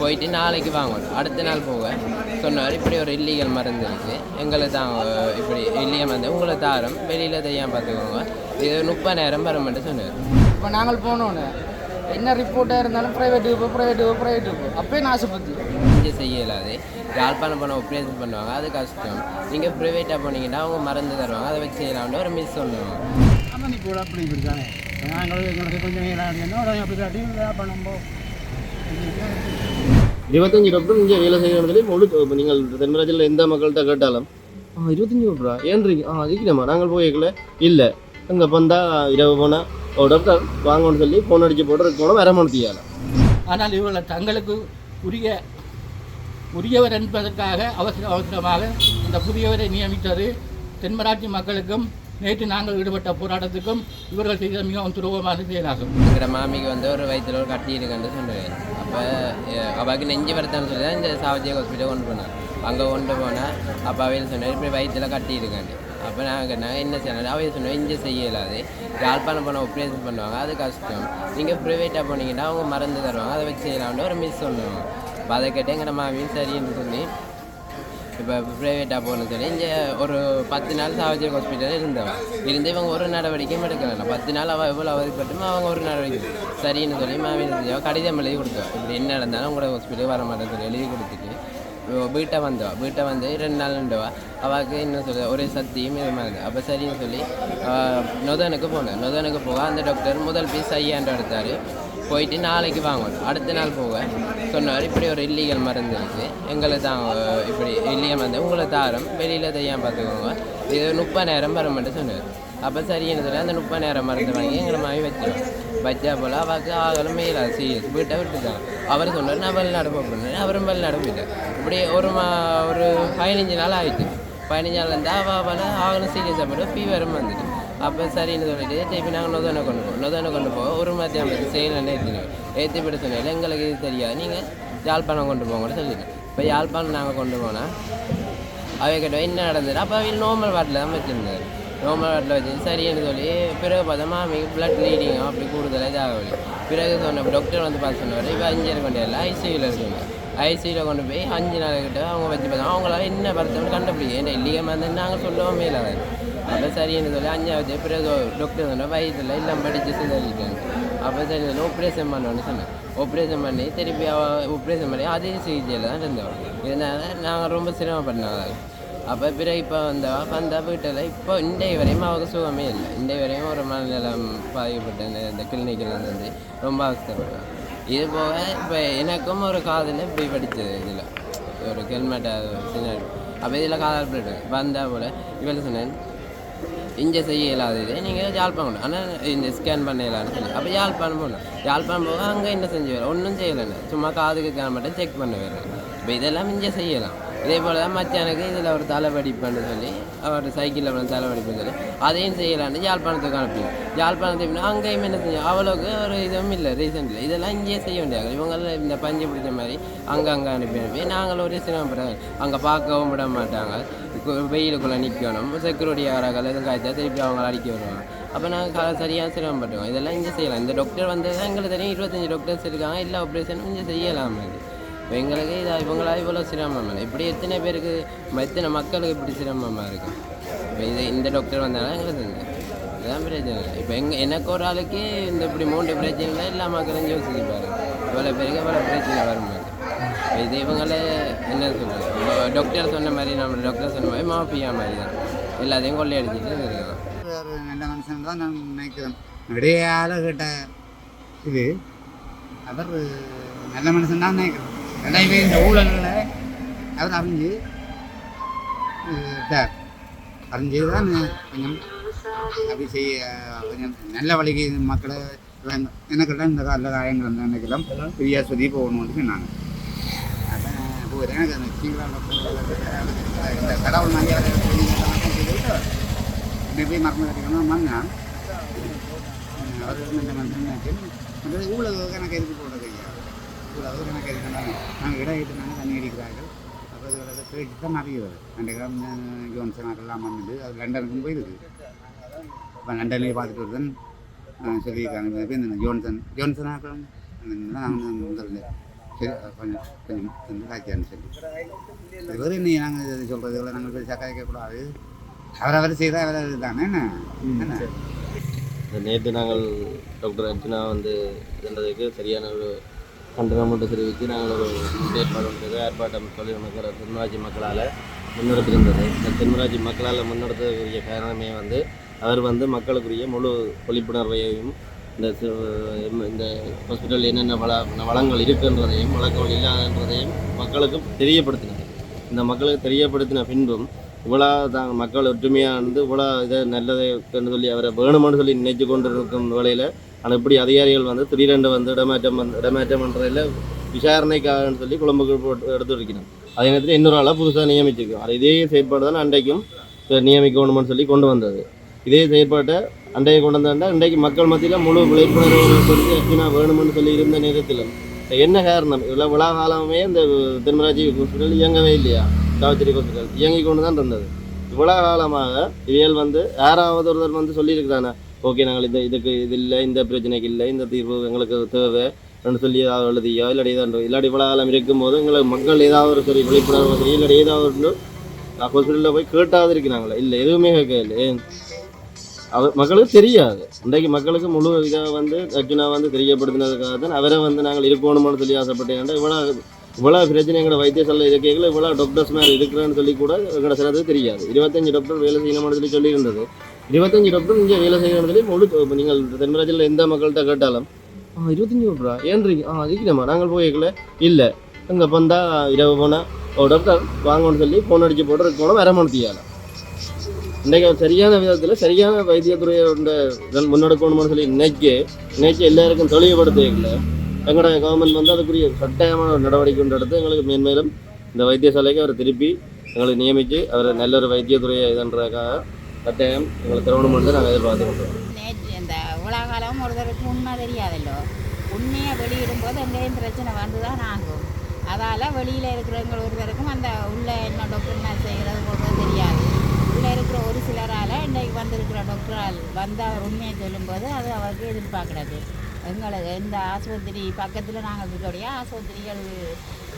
போயிட்டு நாளைக்கு வாங்கணும். அடுத்த நாள் போக சொன்னார் இப்படி ஒரு இல்லீகல் மருந்து இருக்குது எங்களுக்கு தான் இப்படி இல்லீகல் மருந்து. உங்களை தாரம் வெளியில் தையாம பார்த்துக்கோங்க. இது முப்பதாயிரம் வரமாட்டு சொன்னார். இப்போ நாங்கள் போனோன்னு. என்ன ரிப்போர்ட்டாக இருந்தாலும் ப்ரைவேட்டுக்கு போ ப்ரைவேட்டுக்கு போ ப்ரைவேட்டுக்கு போ அப்பயே நான் ஆசைப்பட்டு இங்கே செய்ய இயலாது யாழ்ப்பாணம் போன ஆப்ரேஷன் பண்ணுவாங்க. அது கஷ்டம். நீங்கள் ப்ரைவேட்டாக போனீங்கன்னா அவங்க மருந்து தருவாங்க. அதை வச்சு செய்யலாம்னு ஒரு மிஸ் சொல்லுவாங்க ஆமாம் இப்போ அப்படி இருக்காங்க நாங்கள் எங்களுக்கு கொஞ்சம் அப்படி காட்டி பணம் போ இருபத்தஞ்சு டாக்டர் இங்கே வேலை செய்கிற இடத்துல முழு இப்போ நீங்கள் தென்மராஜில் எந்த மக்கள்கிட்ட கேட்டாலும் ஆ இருபத்தஞ்சு டாக்டரா ஏன்றீங்க ஆ இருக்கிறேம்மா நாங்கள் போய்க்கல. இல்லை. அங்கே வந்தால் இரவு போனால் ஓ டாக்டர் வாங்கன்னு சொல்லி ஃபோன் அடிச்சு போட்டு போனால் வர முடியாது ஆனால் இவர்கள் தங்களுக்கு உரிய உரியவர் என்பதற்காக அவசர அவசரமாக அந்த புதியவரை நியமித்தது தென்மராட்சி மக்களுக்கும் நேற்று நாங்கள் ஈடுபட்ட போராட்டத்துக்கும் இவர்கள் செய்த மிகவும் துருவமான செயலாகும். எங்கிற மாமிக்கு வந்து ஒரு வயிற்றுல ஒரு கட்டி இருக்குன்னு சொன்னார் அப்பாவுக்கு அவாவுக்கு நெஞ்சு வரத்தான்னு சொல்லி தான் இந்த சாவஜி ஹாஸ்பிட்டல் கொண்டு போனார். அங்கே கொண்டு போனால் அப்பா அவையில் சொன்னார் இப்படி வயிற்றுல கட்டி அப்போ நாங்கள் நான் என்ன செய்யணும் அவையில் சொன்னோம் இங்கே செய்யலாது. யாழ்ப்பாணம் போன ஆப்ரேஷன் பண்ணுவாங்க அது கஷ்டம். நீங்கள் ப்ரைவேட்டாக போனீங்கன்னா அவங்க மருந்து தருவாங்க அதை வச்சு செய்யலாம்னு ஒரு மிஸ் சொல்லுவாங்க. அப்போ அதை கேட்டேன் எங்கள் மாமியும் சரின்னு சொல்லி இப்போ ப்ரைவேட்டாக போகணும்னு சொல்லி இங்கே ஒரு பத்து நாள் சாவஜர் ஹாஸ்பிட்டலில் இருந்தவன் இருந்து இவங்க ஒரு நடவடிக்கையும் எடுக்கலை பத்து நாள் அவள் எவ்வளோ அவதிப்பட்டுமோ அவங்க ஒரு நடவடிக்கை சரின்னு சொல்லி மாமியார் செஞ்சவன் கடிதம் எழுதி கொடுத்தோம் இப்படி என்ன நடந்தாலும் உங்களோட ஹாஸ்பிட்டலுக்கு வர மாட்டேன்னு சொல்லி எழுதி கொடுத்துட்டு வீட்டை வந்தவா வீட்டை வந்து ரெண்டு நாள் நின்றுவா அவளுக்கு என்ன சொல்ல ஒரே சத்தியும் இது மாதிரி அப்போ சரின்னு சொல்லி நொதனுக்கு போனேன் நொதனுக்கு போக அந்த டாக்டர் முதல் பீஸ் ஐயாண்டு எடுத்தார் போயிட்டு நாளைக்கு வாங்கணும் அடுத்த நாள் போக சொன்னார். இப்படி ஒரு இல்லீகல் மருந்து இருக்குது எங்களை தான் இப்படி இல்லீகல் மருந்து. உங்களை தாரம். வெளியில் தையாம பார்த்துக்கோங்க? இது முப்பதாயிரம் வர மட்டும் சொன்னார். அப்போ சரின்னு சொல்லி அந்த முப்பதாயிரம் மருந்து வாங்கி எங்களை மாதிரி வச்சிடும் வச்சா போல் அவருக்கு ஆகலும் மேலாது சீரியஸ் வீட்டை விட்டுட்டாங்க அவர் சொன்னார் நான் வெளிநாடு போகிறேன் அவரும் வெளிநாடு போயிட்டார். இப்படி ஒரு மா ஒரு பதினஞ்சு நாள் ஆயிடுச்சு பதினஞ்சு நாள் இருந்தால் அவள் அவளை ஆகலும் சீரியஸாக போட்டு ஃபீவரும் வந்துட்டு. அப்போ சரின்னு சொல்லிட்டு திருப்பி நாங்கள் நொதனை கொண்டு போவோம் கொண்டு போக? ஒரு மத்தியானம் செய்யலன்னு ஏற்றினோம் ஏற்றி விட எங்களுக்கு இது தெரியாது. நீங்கள் யாழ்ப்பாணம் கொண்டு போங்கன்னு சொல்லிட்டேன் இப்போ யாழ்ப்பாணம் நாங்கள் கொண்டு போனால் அவை கிட்ட என்ன நடந்தது? அப்போ அவங்க நார்மல் வாட்டில் தான் வச்சுருந்தாரு. நார்மல் வாட்டில் வச்சு சரின்னு சொல்லி பிறகு பார்த்தா மாமிக்கு பிளட் லீடிங்கும் அப்படி கூடுதலாக இதாகவில்லை பிறகு சொன்ன டாக்டர் வந்து பார்த்து சொன்னவர் இப்போ அஞ்சரை கொண்டு இல்லை ஐசியூவில் இருக்குங்க. ஐசியூவில் கொண்டு போய் அஞ்சு நாள் கிட்ட அவங்க வச்சு பார்த்தா அவங்களால என்ன வருத்தம்னு கண்டுபிடிக்கும் ஏன்னா இல்லையே இருந்தால் நாங்கள் சொல்லவும் மேலாது அப்போ சரின்னு சொல்லி அஞ்சாவது பிறகு டாக்டர் சொன்னால் வயதில் எல்லாம் படித்து சிதறிட்டாங்க அப்போ சரி சொல்லி ஆப்ரேஷன் பண்ணோன்னு சொன்னேன் ஆப்ரேஷன் பண்ணி திருப்பி ஆப்ரேஷன் பண்ணி அதே சிகிச்சையில் தான் இருந்தோம் இதனால் நாங்கள் ரொம்ப சிரமப்பட்டாங்க அப்போ பிறகு இப்போ வந்தவா வந்தால் வீட்டில் இப்போ இன்றைய வரையும் அவருக்கு சுகமே இல்லை இன்றைய வரையும் ஒரு மனநலம் பாதிக்கப்பட்ட இந்த- கிளினிக்கில் வந்து ரொம்ப அவஸ்தப்படுறேன் இது போக இப்போ எனக்கும் ஒரு காதில் இப்படி படித்தது இதில் ஒரு ஹெல்மெட்டை சின்ன அப்போ இதில் காதல் போயிட்டு வந்தால் போல் இவள் சொன்னேன் இங்கே செய்ய இயலாதது நீங்கள் யாழ்ப்பாணம் ஆனால் இந்த ஸ்கேன் பண்ண இயலான்னு சொல்லி. அப்போ யாழ்ப்பாணம் போகணும் யாழ்ப்பாணம் போக அங்கே என்ன செஞ்சு வேலை ஒன்றும் செய்யலைன்னு சும்மா காதுக்கு கேன் மட்டும் செக் பண்ண வேலை இப்போ இதெல்லாம் இங்கே செய்யலாம். இதே போல் தான் மச்சானுக்கு இதில் ஒரு தலைவடிப்புன்னு சொல்லி அவர் சைக்கிளில் வந்து தலைவடிப்புன்னு சொல்லி அதையும் செய்யலான்னு யாழ்ப்பாணத்துக்கு அனுப்பினோம் யாழ்ப்பாணத்துக்கு அங்கேயும் என்ன செஞ்சோம் அவ்வளோக்கு ஒரு இதுவும் இல்லை ரீசெண்டில் இதெல்லாம் இங்கேயே செய்ய வேண்டியது இவங்கள இந்த பஞ்சு பிடிச்ச மாதிரி அங்கே அங்கே அனுப்பி அனுப்பி. நாங்கள் ஒரு சிரமப்படுறாங்க அங்கே பார்க்கவும் விட மாட்டாங்க. வெயிலுக்குள்ளே நிற்கணும் செக்யூரிட்டி யாராக்கள் எதுவும் காய்ச்சா திருப்பி அவங்கள அடிக்க வருவாங்க அப்போ நாங்கள் கால சரியாக சிரமப்பட்டுவோம் இதெல்லாம் இங்கே செய்யலாம். இந்த டாக்டர் வந்து தான் எங்களுக்கு தெரியும் இருபத்தஞ்சி டாக்டர்ஸ் இருக்காங்க. எல்லா ஆப்ரேஷனும் இங்கே செய்யலாம். அது இப்போ எங்களுக்கு இதாக இவங்களா இவ்வளோ சிரமம் இல்லை. இப்படி எத்தனை பேருக்கு எத்தனை மக்களுக்கு இப்படி சிரமமாக இருக்குது இப்போ இது இந்த டாக்டர் வந்தாலும் எங்களுக்கு தெரியும். இதுதான் பிரச்சனை. இப்போ எங்கள் எனக்கு ஒரு ஆளுக்கு இந்த இப்படி மூன்று பிரச்சனை எல்லா மக்களும் யோசிச்சு இவ்வளோ பேருக்கு இவ்வளோ பிரச்சனை வருமா இது இவங்களே என்ன சொல்கிறது டாக்டர் சொன்ன மாதிரி நம்ம டாக்டர் சொன்ன மாதிரி மாஃபியா மாதிரி தான் எல்லாத்தையும் கொள்ளையடிச்சிட்டு இருக்கலாம் வேறு நல்ல மனுஷன் தான் நான் நினைக்கிறேன் இடையால கேட்ட இது அவர் நல்ல மனுஷன் தான் நினைக்கிறேன் ரெண்டாயிரம் இந்த ஊழலில் அவர் அறிஞ்சு விட்டார் அறிஞ்சு தான் கொஞ்சம் அப்படி செய்ய கொஞ்சம் நல்ல வழிக்கு மக்களை எனக்கெல்லாம் இந்த கால காயங்கள் வந்து நினைக்கலாம் ஃப்ரீயாக சொல்லி போகணும்னு சொன்னாங்க அதான் போகிறேன் எனக்கு அந்த சீக்கிரம் இந்த கடவுள் மரியாதை இப்படி போய் மறந்து கட்டிக்கணும் மண்ணா அவர் இந்த மனுஷன் மற்றது ஊழல் கணக்கு எதுக்கு போடுறது ஐயா? ஊழல் கணக்கு எதுக்கு நாங்கள் இடம் நாங்கள் தண்ணி அடிக்கிறார்கள். அப்போ இதோட பேச்சு தான் நிறைய ரெண்டு கிராம் ஜோன்சன் அதெல்லாம் வந்து அது லண்டனுக்கும் போயிருக்கு இப்போ லண்டன்லேயே பார்த்துட்டு வருதுன்னு சொல்லியிருக்காங்க. இப்போ இந்த ஜோன்சன். ஜோன்சன் ஆக்கலாம் நாங்கள் முதல்ல கொஞ்சம் கொஞ்சம் காய்ச்சான்னு சொல்லி. இது வேறு நீ நாங்கள் சொல்கிறது இவ்வளோ நாங்கள் பெருசாக காய்க்கக்கூடாது அவரவர் செய்தால் அவரவர் தானே என்ன? நேற்று நாங்கள் டாக்டர் அர்ச்சனா வந்து இருந்ததுக்கு சரியான ஒரு கண்டனம் மட்டும் தெரிவித்து நாங்கள் ஒரு ஏற்பாடு பண்ணுறது ஆர்ப்பாட்டம் தொழில் மக்கள் தென்மராட்சி மக்களால் முன்னெடுத்திருந்தது. இந்த தென்மராட்சி மக்களால் முன்னெடுத்ததுக்குரிய காரணமே வந்து அவர் வந்து மக்களுக்குரிய முழு விழிப்புணர்வையும் இந்த இந்த ஹாஸ்பிட்டலில் என்னென்ன வள வளங்கள் இருக்குன்றதையும் வழக்கங்கள் இல்லாதன்றதையும் மக்களுக்கு தெரியப்படுத்தினார் இந்த மக்களுக்கு தெரியப்படுத்தின பின்பும் இவ்வளோ தான் மக்கள் ஒற்றுமையாக இருந்து இவ்வளோ இதை நல்லதை சொல்லி அவரை வேணுமென்னு சொல்லி நினைச்சு கொண்டு இருக்கும் வேளையில் ஆனால் இப்படி அதிகாரிகள் வந்து திடீரென்று வந்து இடமாற்றம் வந்து இடமாற்றம் பண்ணுறதில் விசாரணைக்காகன்னு சொல்லி குழம்புக்கு போட்டு எடுத்து வைக்கணும் அதே நேரத்தில் இன்னொரு ஆளாக புதுசாக நியமிச்சிருக்கோம் அது இதே செயற்பாடு தான் அன்றைக்கும் நியமிக்கணும்னு சொல்லி கொண்டு வந்தது. இதே செயற்பாட்டை அன்றைக்கு கொண்டு வந்தாண்டா இன்றைக்கு மக்கள் மத்தியில் முழு விழிப்புணர்வு கொடுத்து அர்ச்சனா வேணும்னு சொல்லி இருந்த நேரத்தில் என்ன காரணம்? இவ்வளோ விழா காலமே இந்த தென்மராட்சி ஹாஸ்பிட்டல் இயங்கவே இல்லையா? காவச்சேரி ஹாஸ்பிட்டல் இயங்கி கொண்டு தான் இருந்தது. இவ்வளோ காலமாக இவியல் வந்து யாராவது ஒருத்தர் வந்து சொல்லியிருக்கிறானே? ஓகே நாங்கள் இந்த இதுக்கு இது இல்லை இந்த பிரச்சனைக்கு இல்லை இந்த தீர்வு எங்களுக்கு தேவை அப்படின்னு சொல்லி ஏதாவது எழுதியோ இல்லாடி ஏதாவது இல்லாட்டி இவ்வளோ காலம் இருக்கும்போது எங்களுக்கு மக்கள் ஏதாவது ஒரு சரி விழிப்புணர்வு சரி இல்லாடி ஏதாவது ஒன்று ஹாஸ்பிட்டலில் போய் கேட்டாவது இருக்கிறாங்களே இல்லை எதுவுமே கேட்கல ஏன் அவ மக்களுக்கு தெரியாது. இன்றைக்கு மக்களுக்கு முழு இதாக வந்து அர்ஜுனா வந்து தெரியப்படுத்தினதுக்காக தான் அவரை வந்து நாங்கள் இருக்கணும்னு சொல்லி ஆசைப்பட்டேன் இவ்வளோ இவ்வளோ பிரச்சனை எங்களோட வைத்தியசாலை இருக்கைகள் இவ்வளோ டாக்டர்ஸ் மேலே இருக்கிறேன்னு சொல்லி கூட எங்களோட சிலருக்கு தெரியாது. இருபத்தஞ்சு டாக்டர் வேலை செய்யணும்னு சொல்லி சொல்லியிருந்தது. இருபத்தஞ்சு டாக்டர் இங்கே வேலை செய்யணும்னு சொல்லி முழு நீங்கள் தென்மராஜில் எந்த மக்கள்கிட்ட கேட்டாலும் ஆ இருபத்தஞ்சு டாக்டரா ஏன்றீங்க ஆ இருக்கிறேம்மா நாங்கள் போய்க்கல. இல்லை. அங்கே வந்தால் இரவு போனால் ஓ டாக்டர் வாங்கணும்னு சொல்லி ஃபோன் அடிச்சு போட்டு போனால் வர முடியாது இன்றைக்கு சரியான விதத்தில் சரியான வைத்தியத்துறையோட இதன் முன்னெடுக்கணும்னு சொல்லி இன்னைக்கு இன்னைக்கு எல்லாருக்கும் தெளிவுபடுத்தல எங்களோட கவர்மெண்ட் வந்து அதுக்குரிய கட்டாயமான ஒரு நடவடிக்கை எடுத்து எங்களுக்கு மேன்மேலும் இந்த வைத்தியசாலைக்கு அவரை திருப்பி எங்களுக்கு நியமித்து அவரை நல்ல ஒரு வைத்தியத்துறையை இதுன்றதுக்காக கட்டாயம் எங்களை தரணும்னு நாங்கள் எதிர்பார்த்து கொண்டோம் நேற்று இந்த உலகாலம் ஒருத்தருக்கு உண்மை தெரியாதல்லோ? உண்மையை வெளியிடும்போது எங்கேயும் பிரச்சனை வந்து தான் ஆகும். அதால் வெளியில் இருக்கிறவங்க ஒருத்தருக்கும் அந்த உள்ள என்ன டாக்டர் என்ன செய்கிறது போகிறது தெரியாது. இருக்கிற ஒரு சிலரால் இன்றைக்கு வந்திருக்கிற டாக்டரால் வந்து அவர் உண்மையை சொல்லும்போது அது அவருக்கு எதிர்பார்க்கிறது. எங்களுக்கு இந்த ஆஸ்பத்திரி பக்கத்தில் நாங்கள் இருக்கக்கூடிய ஆஸ்பத்திரிகள்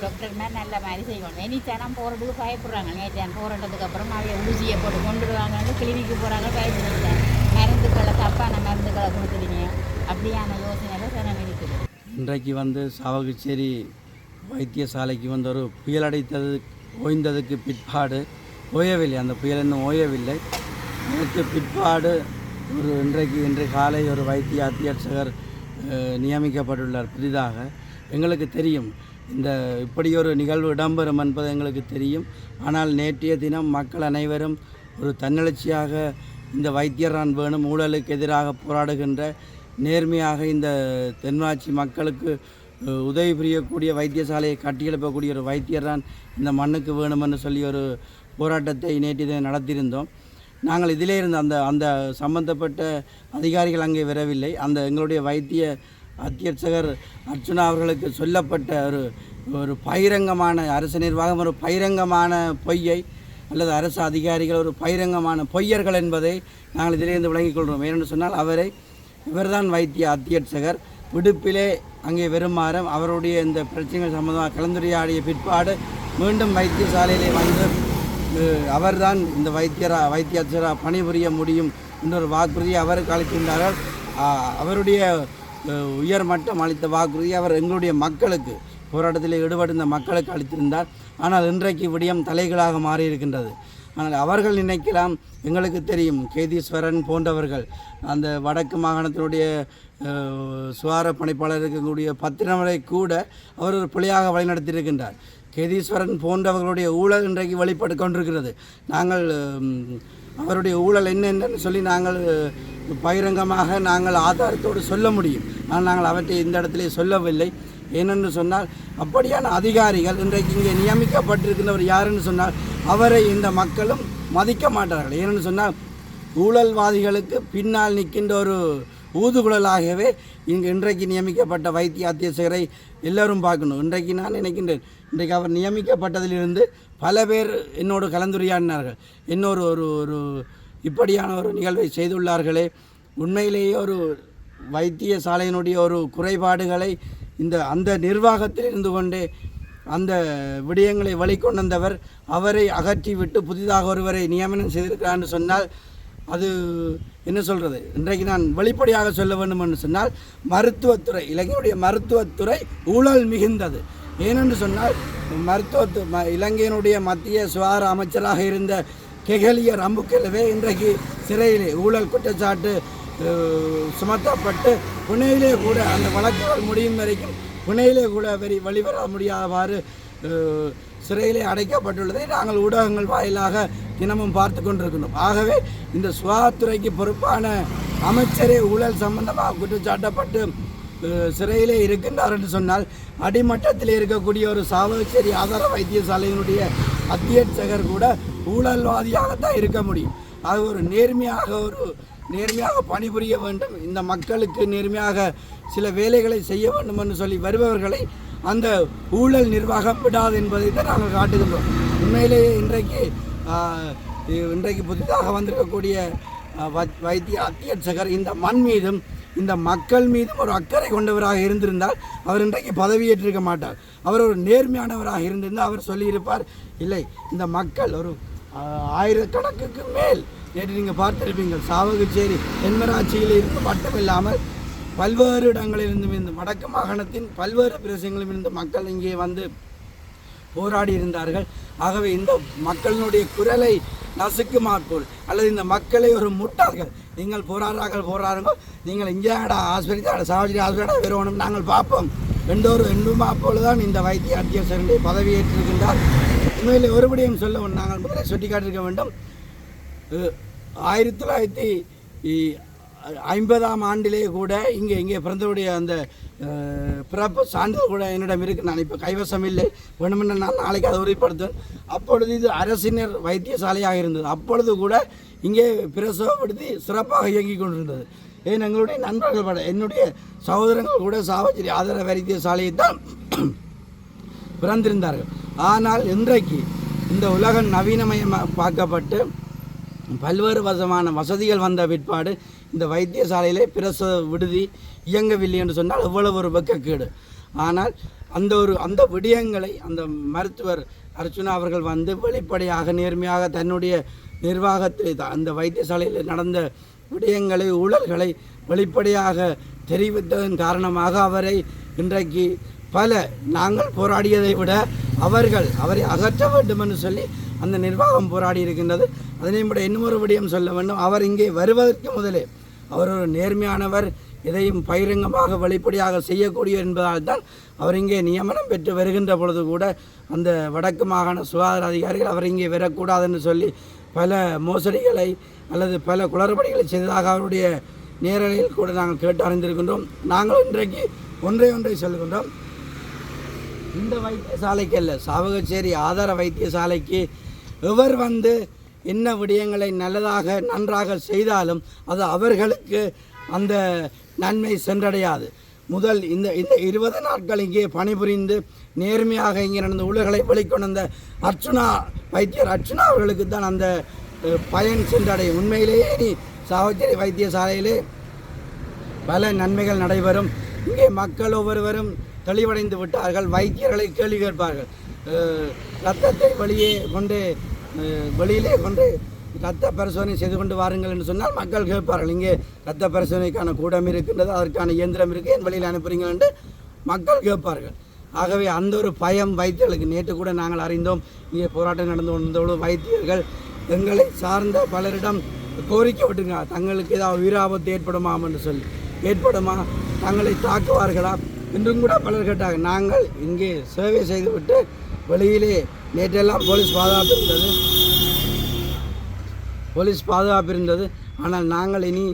டாக்டர்னா நல்ல மாதிரி செய்வோம் எனி தினம் போகிறதுக்கு பயப்படுறாங்க. நேற்று போராட்டத்துக்கு அப்புறம் அவைய ஊசியை போட்டு கொண்டுடுவாங்கன்னு கிளினிக்கு போகிறாங்க பயப்படுறாங்க மருந்துக்களை தப்பான மருந்துக்களை கொடுத்துருங்க அப்படியான யோசனைகள் தினம் இருக்குது. இன்றைக்கு வந்து சாவகச்சேரி வைத்தியசாலைக்கு வந்து ஒரு புயலடைத்தது ஓய்ந்ததுக்கு பிற்பாடு ஓயவில்லை. அந்த புயல் இன்னும் ஓயவில்லை. நேற்று பிற்பாடு ஒரு இன்றைக்கு இன்று காலை ஒரு வைத்திய அத்தியட்சகர் நியமிக்கப்பட்டுள்ளார் புதிதாக. எங்களுக்கு தெரியும். இந்த இப்படி ஒரு நிகழ்வு இடம்பெறும் என்பது எங்களுக்கு தெரியும். ஆனால் நேற்றைய தினம் மக்கள் அனைவரும் ஒரு தன்னெழுச்சியாக இந்த வைத்தியரான் வேணும் ஊழலுக்கு எதிராக போராடுகின்ற நேர்மையாக இந்த தென்மாட்சி மக்களுக்கு உதவி புரியக்கூடிய வைத்தியசாலையை கட்டியெழுப்பக்கூடிய ஒரு வைத்தியரான் இந்த மண்ணுக்கு வேணுமென்று சொல்லி ஒரு போராட்டத்தை நேற்று நடத்தியிருந்தோம். நாங்கள் இதிலே இருந்த அந்த அந்த சம்பந்தப்பட்ட அதிகாரிகள் அங்கே வரவில்லை. அந்த எங்களுடைய வைத்திய அத்தியட்சகர் அர்ச்சுனா அவர்களுக்கு சொல்லப்பட்ட ஒரு ஒரு பகிரங்கமான அரசு நிர்வாகம் ஒரு பகிரங்கமான பொய்யை அல்லது அரசு அதிகாரிகள் ஒரு பகிரங்கமான பொய்யர்கள் என்பதை நாங்கள் இதிலிருந்து விளங்கிக் கொள்கிறோம். ஏனென்று சொன்னால் அவரை இவர்தான் வைத்திய அத்தியட்சகர். விடுப்பிலே அங்கே வருமாறு அவருடைய இந்த பிரச்சனைகள் சம்பந்தமாக கலந்துரையாடிய பிற்பாடு மீண்டும் வைத்தியசாலையிலே வந்து அவர்தான் இந்த வைத்தியரா வைத்தியாச்சராக பணிபுரிய முடியும் என்ற ஒரு வாக்குறுதியை அவருக்கு அளிக்கின்றார்கள். அவருடைய உயர்மட்டம் அளித்த வாக்குறுதியை அவர் எங்களுடைய மக்களுக்கு போராட்டத்தில் ஈடுபட்டிருந்த மக்களுக்கு அளித்திருந்தார். ஆனால் இன்றைக்கு விடியம் தலைகளாக மாறியிருக்கின்றது. ஆனால் அவர்கள் நினைக்கலாம் எங்களுக்கு தெரியும் கேதீஸ்வரன் போன்றவர்கள் அந்த வடக்கு மாகாணத்தினுடைய சுவார பணிப்பாளர் இருக்கக்கூடிய பத்திரமலை கூட அவர் ஒரு பிள்ளையாக வழிநடத்தியிருக்கின்றார். கேதீஸ்வரன் போன்றவர்களுடைய ஊழல் இன்றைக்கு வெளிப்பட்டு கொண்டிருக்கிறது. நாங்கள் அவருடைய ஊழல் என்னென்னு சொல்லி நாங்கள் பகிரங்கமாக நாங்கள் ஆதாரத்தோடு சொல்ல முடியும். ஆனால் நாங்கள் அவற்றை இந்த இடத்திலே சொல்லவில்லை. ஏனென்று சொன்னால் அப்படியான அதிகாரிகள் இன்றைக்கு இங்கே நியமிக்கப்பட்டிருக்கின்றவர் யாருன்னு சொன்னால் அவரை இந்த மக்களும் மதிக்க மாட்டார்கள். ஏனென்று சொன்னால் ஊழல்வாதிகளுக்கு பின்னால் நிற்கின்ற ஒரு ஊதுகுழலாகவே இங்கு இன்றைக்கு நியமிக்கப்பட்ட வைத்திய அத்தியட்சகரை எல்லோரும் பார்க்கணும். இன்றைக்கு நான் நினைக்கின்றேன் இன்றைக்கு அவர் நியமிக்கப்பட்டதிலிருந்து பல பேர் என்னோடு கலந்துரையாடினார்கள். இன்னொரு ஒரு ஒரு இப்படியான ஒரு நிகழ்வை செய்துள்ளார்களே. உண்மையிலேயே ஒரு வைத்தியசாலையினுடைய ஒரு குறைபாடுகளை இந்த அந்த நிர்வாகத்தில் இருந்து கொண்டே அந்த விடயங்களை வெளிக்கொண்டவர் அவரை அகற்றிவிட்டு புதிதாக ஒருவரை நியமனம் செய்திருக்கிறார் சொன்னால் அது என்ன சொல்கிறது இன்றைக்கு நான் வெளிப்படையாக சொல்ல வேண்டும் என்று சொன்னால் மருத்துவத்துறை இலங்கையுடைய மருத்துவத்துறை ஊழல் மிகுந்தது. ஏனென்று சொன்னால் மருத்துவத்து ம இலங்கையினுடைய மத்திய சுகாதார அமைச்சராக இருந்த கெகலிய ரம்புக்கெலவே இன்றைக்கு சிறையிலே ஊழல் குற்றச்சாட்டு சுமத்தப்பட்டு புனேயிலே கூட அந்த வழக்குகள் முடியும் வரைக்கும் புனேயிலே கூட வெறி வழிவர முடியாதவாறு சிறையிலே அடைக்கப்பட்டுள்ளதை நாங்கள் ஊடகங்கள் வாயிலாக தினமும் பார்த்து கொண்டிருக்கின்றோம். ஆகவே இந்த சுகாதாரத்துறைக்கு பொறுப்பான அமைச்சரே ஊழல் சம்பந்தமாக குற்றச்சாட்டப்பட்டு சிறையிலே இருக்கின்றார் என்று சொன்னால் அடிமட்டத்தில் இருக்கக்கூடிய ஒரு சாவகச்சேரி ஆதார வைத்தியசாலையினுடைய அத்தியட்சகர் கூட ஊழல்வாதியாகத்தான் இருக்க முடியும். அது ஒரு நேர்மையாக ஒரு நேர்மையாக பணிபுரிய வேண்டும். இந்த மக்களுக்கு நேர்மையாக சில வேலைகளை செய்ய வேண்டும் என்று சொல்லி வருபவர்களை அந்த ஊழல் நிர்வாகம் விடாது என்பதை தான் நாங்கள் காட்டுகின்றோம். உண்மையிலேயே இன்றைக்கு இன்றைக்கு புதிதாக வந்திருக்கக்கூடிய வைத்திய அத்தியட்சகர் இந்த மண் மீதும் இந்த மக்கள் மீதும் ஒரு அக்கறை கொண்டவராக இருந்திருந்தால் அவர் இன்றைக்கு பதவியேற்றிருக்க மாட்டார். அவர் ஒரு நேர்மையானவராக இருந்திருந்தால் அவர் சொல்லியிருப்பார். இல்லை இந்த மக்கள் ஒரு ஆயிரக்கணக்குக்கு மேல் நேற்று நீங்கள் பார்த்திருப்பீங்க. சாவகச்சேரி தென்மராட்சியில் இருந்து மட்டுமில்லாமல் பல்வேறு இடங்களிலிருந்தும் இந்த வடக்கு மாகாணத்தின் பல்வேறு பிரதேசங்களிலிருந்து மக்கள் இங்கே வந்து போராடி இருந்தார்கள். ஆகவே இந்த மக்களினுடைய குரலை நசுக்குமாற்போல் அல்லது இந்த மக்களை ஒரு முட்டாள்கள் நீங்கள் போராடுறார்கள் போராடுங்க நீங்கள் இங்கேடா ஆஸ்பத்திரி சாவஜரி ஆஸ்பத்திரி வருவோம் நாங்கள் பார்ப்போம். ரெண்டோரு ஒரு அப்பொழுதுதான் தான் இந்த வைத்திய அத்தியட்சருடைய பதவியேற்றிருக்கின்றார் உண்மையில் ஒருபடியும் சொல்ல நாங்கள் முதலில் சுட்டிக்காட்டிருக்க வேண்டும். ஆயிரத்தி தொள்ளாயிரத்தி ஐம்பதாம் ஆண்டிலே கூட இங்கே இங்கே பிறந்தவுடைய அந்த பிறப்பு சான்றிதழ் கூட என்னிடம் இருக்கு. நான் இப்போ கைவசம் இல்லை. வேணுமென்று நான் நாளைக்கு அதை உறுதிப்படுத்துவேன். அப்பொழுது இது அரசினர் வைத்தியசாலையாக இருந்தது. அப்பொழுது கூட இங்கே பிரசவப்படுத்தி சிறப்பாக இயங்கிக் கொண்டிருந்தது. ஏன் எங்களுடைய நண்பர்கள் பட என்னுடைய சகோதரங்கள் கூட சாவச்சேரி ஆதார வைத்தியசாலையை தான் பிறந்திருந்தார்கள். ஆனால் இன்றைக்கு இந்த உலகம் நவீனமயமாக பார்க்கப்பட்டு பல்வேறு விதமான வசதிகள் வந்த பிற்பாடு இந்த வைத்தியசாலையிலே பிரசவ விடுதி இயங்கவில்லை என்று சொன்னால் எவ்வளவு ஒரு வெக்கக்கேடு ஆனால் அந்த ஒரு அந்த விடயங்களை அந்த மருத்துவர் அர்ச்சுனா அவர்கள் வந்து வெளிப்படையாக நேர்மையாக தன்னுடைய நிர்வாகத்தை அந்த வைத்தியசாலையில் நடந்த விடயங்களை ஊழல்களை வெளிப்படையாக தெரிவித்ததன் காரணமாக அவரை இன்றைக்கு பல நாங்கள் போராடியதை விட அவர்கள் அவரை அகற்ற வேண்டும் என்று சொல்லி அந்த நிர்வாகம் போராடி இருக்கின்றது. அதனையும் கூட இன்னொரு விடயம் சொல்ல வேண்டும். அவர் இங்கே வருவதற்கு முதலே அவர் ஒரு நேர்மையானவர் எதையும் பகிரங்கமாக வெளிப்படையாக செய்யக்கூடிய என்பதால் தான் அவர் இங்கே நியமனம் பெற்று வருகின்ற பொழுது கூட அந்த வடக்கு மாகாண சுகாதார அதிகாரிகள் அவர் இங்கே வரக்கூடாது என்று சொல்லி பல மோசடிகளை அல்லது பல குளறுபடிகளை செய்ததாக அவருடைய நேரலையில் கூட நாங்கள் கேட்டு அறிந்திருக்கின்றோம். நாங்கள் இன்றைக்கு ஒன்றை ஒன்றை சொல்கின்றோம். இந்த வைத்தியசாலைக்கு அல்ல சாவகச்சேரி ஆதார வைத்தியசாலைக்கு எவர் வந்து என்ன விடயங்களை நல்லதாக நன்றாக செய்தாலும் அது அவர்களுக்கு அந்த நன்மை சென்றடையாது. முதல் இந்த இந்த இருபது நாட்கள் இங்கே பணிபுரிந்து நேர்மையாக இங்கே நடந்த ஊழல்களை வெளிக்கொண்டு வந்த அர்ச்சுனா வைத்தியர் அர்ச்சுனா அவர்களுக்கு தான் அந்த பயன் சென்றடையும் உண்மையிலேயே நீ சாவச்சேரி வைத்தியசாலையிலே பல நன்மைகள் நடைபெறும். இங்கே மக்கள் ஒவ்வொருவரும் தெளிவடைந்து விட்டார்கள். வைத்தியர்களை கேள்வி கேட்பார்கள். ரத்தத்தை வழியே கொண்டு வெளியிலே கொண்டு ரத்த பரிசோதனை செய்து கொண்டு வாருங்கள் என்று சொன்னால் மக்கள் கேட்பார்கள் இங்கே ரத்த பரிசோதனைக்கான கூடம் இருக்கின்றது அதற்கான இயந்திரம் இருக்குது என் வெளியில் அனுப்புறீங்கள் என்று மக்கள் கேட்பார்கள். ஆகவே அந்த ஒரு பயம் வைத்தியர்களுக்கு நேற்று கூட நாங்கள் அறிந்தோம் இங்கே போராட்டம் நடந்து கொண்டதோடு வைத்தியர்கள் எங்களை சார்ந்த பலரிடம் கோரிக்கை விட்டுங்க தங்களுக்கு ஏதாவது உயிராபத்து ஏற்படுமாம் என்று சொல்லி. ஏற்படுமா? தங்களை தாக்குவார்களா? என்றும் கூட பலர் கேட்டாங்க நாங்கள் இங்கே சேவை செய்துவிட்டு வெளியிலே நேற்றெல்லாம் போலீஸ் பாதுகாப்பு இருந்தது போலீஸ் பாதுகாப்பு இருந்தது ஆனால் நாங்கள் இனி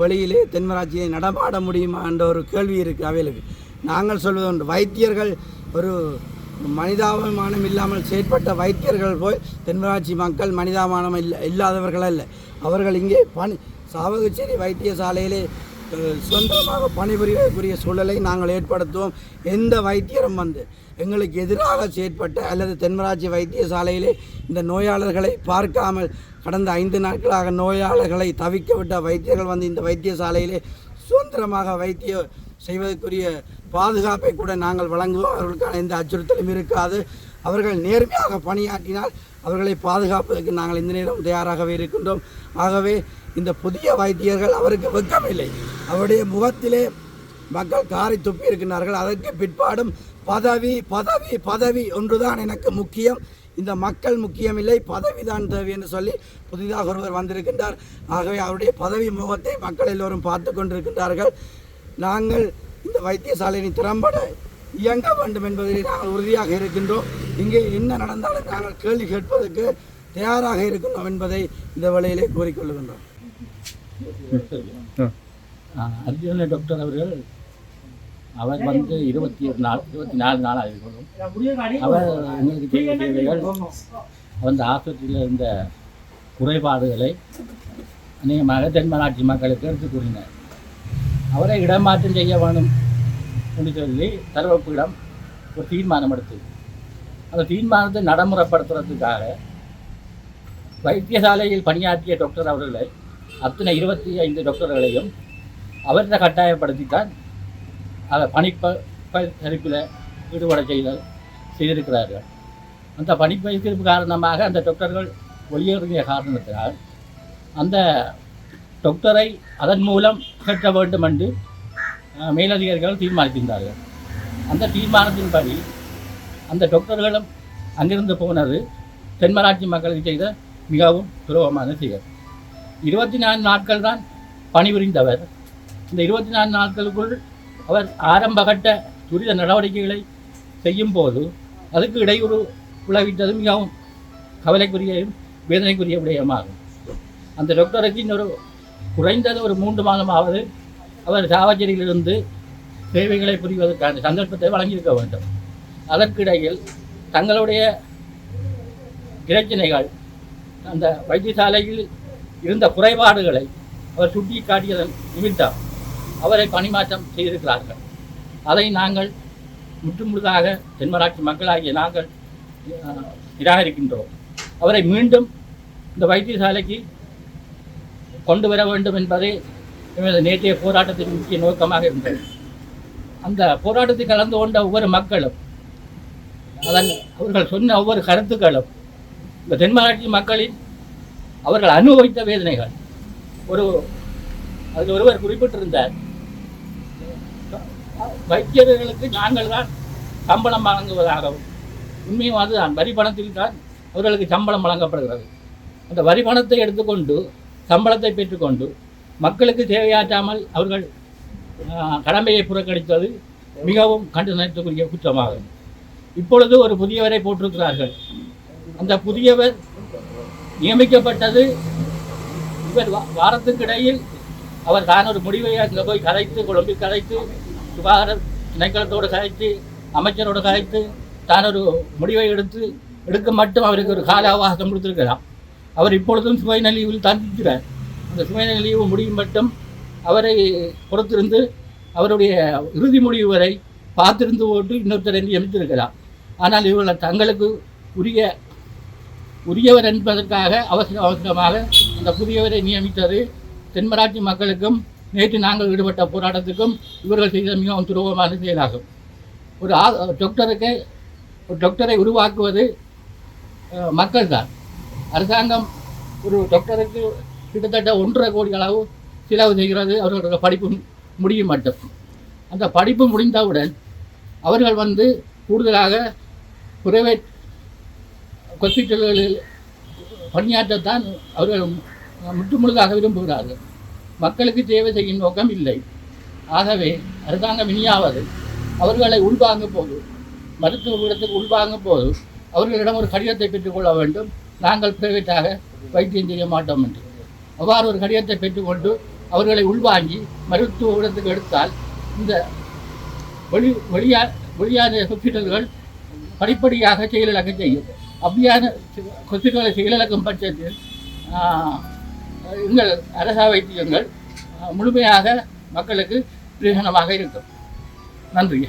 வெளியிலே தென்மராட்சியை நடமாட முடியுமா என்ற ஒரு கேள்வி இருக்குது அவைகளுக்கு. நாங்கள் சொல்வது ஒன்று வைத்தியர்கள் ஒரு மனிதாபிமானம் இல்லாமல் செயற்பட்ட வைத்தியர்கள் போய் தென்மராட்சி மக்கள் மனிதாபிமானம் இல்லை இல்லாதவர்கள் அல்ல. அவர்கள் இங்கே பணி சாவகச்சேரி வைத்தியசாலையிலே சொந்தமாக பணிபுரியக்கூடிய சூழலை நாங்கள் ஏற்படுத்துவோம். எந்த வைத்தியரும் வந்து எங்களுக்கு எதிராக செயற்பட்ட அல்லது தென்மராட்சி வைத்தியசாலையிலே இந்த நோயாளர்களை பார்க்காமல் கடந்த ஐந்து நாட்களாக நோயாளர்களை தவிக்க விட்ட வைத்தியர்கள் வந்து இந்த வைத்தியசாலையிலே சுதந்திரமாக வைத்திய செய்வதற்குரிய பாதுகாப்பை கூட நாங்கள் வழங்குவோம். அவர்களுக்கான எந்த அச்சுறுத்தலும் இருக்காது. அவர்கள் நேர்மையாக பணியாற்றினால் அவர்களை பாதுகாப்பதற்கு நாங்கள் இந்த நேரம் தயாராகவே இருக்கின்றோம். ஆகவே இந்த புதிய வைத்தியர்கள் அவருக்கு வெக்கமில்லை அவருடைய முகத்திலே மக்கள் காரை துப்பி இருக்கின்றார்கள் அதற்கு பிற்பாடும் பதவி பதவி பதவி ஒன்றுதான் எனக்கு முக்கியம். இந்த மக்கள் முக்கியமில்லை. பதவி தான் தேவை என்று சொல்லி புதிதாக ஒருவர் வந்திருக்கின்றார். ஆகவே அவருடைய பதவி முகத்தை மக்கள் எல்லோரும் பார்த்து கொண்டிருக்கின்றார்கள். நாங்கள் இந்த வைத்தியசாலையின் திறம்பட இயங்க வேண்டும் என்பதில் நாங்கள் உறுதியாக இருக்கின்றோம். இங்கே என்ன நடந்தாலும் நாங்கள் கேள்வி கேட்பதற்கு தயாராக இருக்கின்றோம் என்பதை இந்த வேளையிலே கூறிக்கொள்கின்றோம் அர்ஜுன டாக்டர் அவர்கள் அவர் வந்து இருபத்தி ஒரு நாள் இருபத்தி நாலு நாள் ஆகிருக்கணும் அவர் எங்களுக்கு செய்த அந்த ஆஸ்பத்திரியில் இருந்த குறைபாடுகளை அநேகமாக தென்மராட்சி மக்களுக்கு எடுத்து கூறினார். அவரை இடமாற்றம் செய்ய வேணும் என்று சொல்லி தரவப்பிடம் ஒரு தீர்மானம் எடுத்தது. அந்த தீர்மானத்தை நடைமுறைப்படுத்துறதுக்காக வைத்தியசாலையில் பணியாற்றிய டாக்டர் அவர்களை அத்தனை இருபத்தி ஐந்து டாக்டர்களையும் அவர்களை கட்டாயப்படுத்தித்தான் அதை பணிப்ப பரிப்பில் ஈடுபட செய்த செய்திருக்கிறார்கள். அந்த பணிப்பயிற்சிப்பு காரணமாக அந்த டாக்டர்கள் வெளியேறிய காரணத்தினால் அந்த டாக்டரை அதன் மூலம் கட்ட வேண்டும் என்று மேலதிகாரிகள் தீர்மானித்திருந்தார்கள் அந்த தீர்மானத்தின்படி அந்த டாக்டர்களும் அங்கிருந்து போனது தென்மராட்சி மக்களுக்கு செய்த மிகவும் துரோகமான செயல். இருபத்தி நாலு நாட்கள் தான் பணிபுரிந்தவர். இந்த இருபத்தி நாலு நாட்களுக்குள் அவர் ஆரம்பகட்ட துரித நடவடிக்கைகளை செய்யும் போது அதுக்கு இடையூறு விளைவித்தது மிகவும் கவலைக்குரிய வேதனைக்குரிய விடயமாகும். அந்த டாக்டருக்கு இன்னொரு குறைந்தது ஒரு மூன்று மாதமாவது அவர் சாவச்சேரியிலிருந்து சேவைகளை புரிவதற்கான சந்தர்ப்பத்தை வழங்கியிருக்க வேண்டும். அதற்கிடையில் தங்களுடைய பிரச்சனைகள் அந்த வைத்தியசாலையில் இருந்த குறைபாடுகளை அவர் சுட்டி காட்டியதன் நிமித்தம் அவரை பணிமாற்றம் செய்திருக்கிறார்கள். அதை நாங்கள் முற்றுமுழுதாக தென்மராட்சி மக்களாகிய நாங்கள் அஹ், நிராகரிக்கின்றோம். அவரை மீண்டும் இந்த வைத்தியசாலைக்கு கொண்டு வர வேண்டும் என்பதே எமது நேற்றைய போராட்டத்தின் முக்கிய நோக்கமாக இருந்தது. அந்த போராட்டத்தில் கலந்து கொண்ட ஒவ்வொரு மக்களும் அதன் அவர்கள் சொன்ன ஒவ்வொரு கருத்துக்களும் இந்த தென்மராட்சி மக்களின் அவர்கள் அனுபவித்த வேதனைகள். ஒரு அதில் ஒருவர் குறிப்பிட்டிருந்தார். வைத்தியர்களுக்கு நாங்கள் தான் சம்பளம் வழங்குவதாகவும் உண்மையும் அதுதான். வரி பணத்தில் தான் அவர்களுக்கு சம்பளம் வழங்கப்படுகிறது. அந்த வரி பணத்தை எடுத்துக்கொண்டு சம்பளத்தை பெற்றுக்கொண்டு மக்களுக்கு தேவையாற்றாமல் அவர்கள் கடமையை புறக்கணித்தது மிகவும் கண்டனத்துக்குரிய குற்றமாகும். இப்பொழுது ஒரு புதியவரை போட்டிருக்கிறார்கள். அந்த புதியவர் நியமிக்கப்பட்டது. இவர் வா- அவர் தான் ஒரு முடிவை அங்கே போய் கதைத்து குழம்பி கதைத்து சுகாதார திணைக்களத்தோடு கதைத்து அமைச்சரோடு கதைத்து தான் ஒரு முடிவை எடுத்து எடுக்க மட்டும் அவருக்கு ஒரு கால அவகாசம் கொடுத்துருக்கலாம். அவர் இப்பொழுதும் சுவை நலிவில் தந்திக்கிறார் அந்த சுவை நலிவு முடியும் மட்டும் அவரை பொறுத்திருந்து அவருடைய இறுதி முடிவு வரை பார்த்திருந்து போட்டு இன்னொருத்தரை நியமித்திருக்கலாம். ஆனால் இவர்கள் தங்களுக்கு உரிய உரியவர் என்பதற்காக அவசர அவசரமாக அந்த புதியவரை நியமித்தது. தென்மராட்சி மக்களுக்கும் நேற்று நாங்கள் ஈடுபட்ட போராட்டத்துக்கும் இவர்கள் செய்த மிகவும் துரோகமான செயலாகும். ஒரு ஆ டாக்டருக்கு ஒரு டாக்டரை உருவாக்குவது மக்கள் தான் அரசாங்கம் ஒரு டாக்டருக்கு கிட்டத்தட்ட ஒன்றரை கோடி அளவு செலவு செய்கிறது. அவர்களுடைய படிப்பு முடியும் மட்டும். அந்த படிப்பு முடிந்தவுடன் அவர்கள் வந்து கூடுதலாக பிரைவேட் ஹாஸ்பிட்டல்களில் பணியாற்றத்தான் அவர்கள் முற்று முழுதாக விரும்புகிறார்கள். மக்களுக்கு சேவை செய்யும் நோக்கம் இல்லை. ஆகவே அரசாங்கம் இனியாவது அவர்களை உள்வாங்கும் போது மருத்துவ கூடத்துக்கு உள்வாங்கும் போது அவர்களிடம் ஒரு கடிதத்தை பெற்றுக்கொள்ள வேண்டும். நாங்கள் பிரைவேட்டாக வைத்தியம் செய்ய மாட்டோம் என்று. அவ்வாறு ஒரு கடிதத்தை பெற்றுக்கொண்டு அவர்களை உள்வாங்கி மருத்துவ இடத்துக்கு எடுத்தால் இந்த வெளி வெளியா வெளியான ஹாஸ்பிட்டல்கள் படிப்படியாக செயலிழக்க செய்யும். அப்படியான கொத்துக்களை செயலிழக்கும் பட்சத்தில் எங்கள் அரச வைத்தியங்கள் முழுமையாக மக்களுக்கு பிரயோஜனமாக இருக்கும். நன்றி